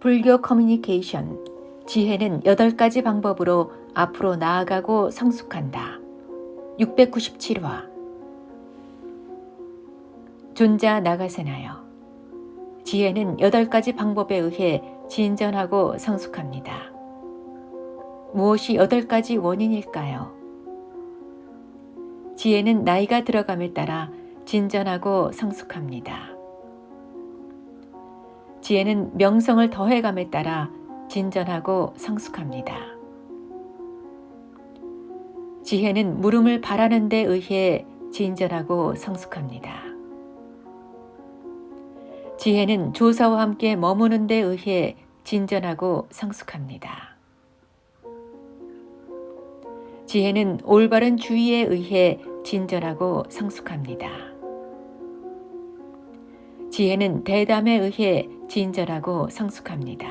불교 커뮤니케이션 지혜는 8가지 방법으로 앞으로 나아가고 성숙한다. 697화 존자 나가세나요. 지혜는 8가지 방법에 의해 진전하고 성숙합니다. 무엇이 8가지 원인일까요? 지혜는 나이가 들어감에 따라 진전하고 성숙합니다. 지혜는 명성을 더해감에 따라 진전하고 성숙합니다. 지혜는 물음을 바라는 데 의해 진전하고 성숙합니다. 지혜는 조사와 함께 머무는 데 의해 진전하고 성숙합니다. 지혜는 올바른 주의에 의해 진전하고 성숙합니다. 지혜는 대담에 의해 진전하고 성숙합니다.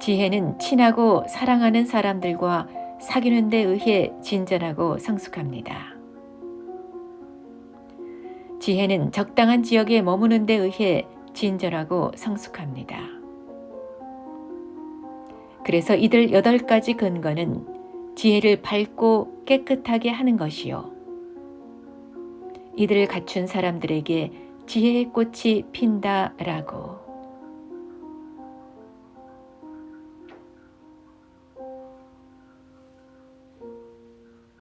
지혜는 친하고 사랑하는 사람들과 사귀는 데 의해 진전하고 성숙합니다. 지혜는 적당한 지역에 머무는 데 의해 진전하고 성숙합니다. 그래서 이들 여덟 가지 근거는 지혜를 밝고 깨끗하게 하는 것이요. 이들을 갖춘 사람들에게 지혜의 꽃이 핀다라고.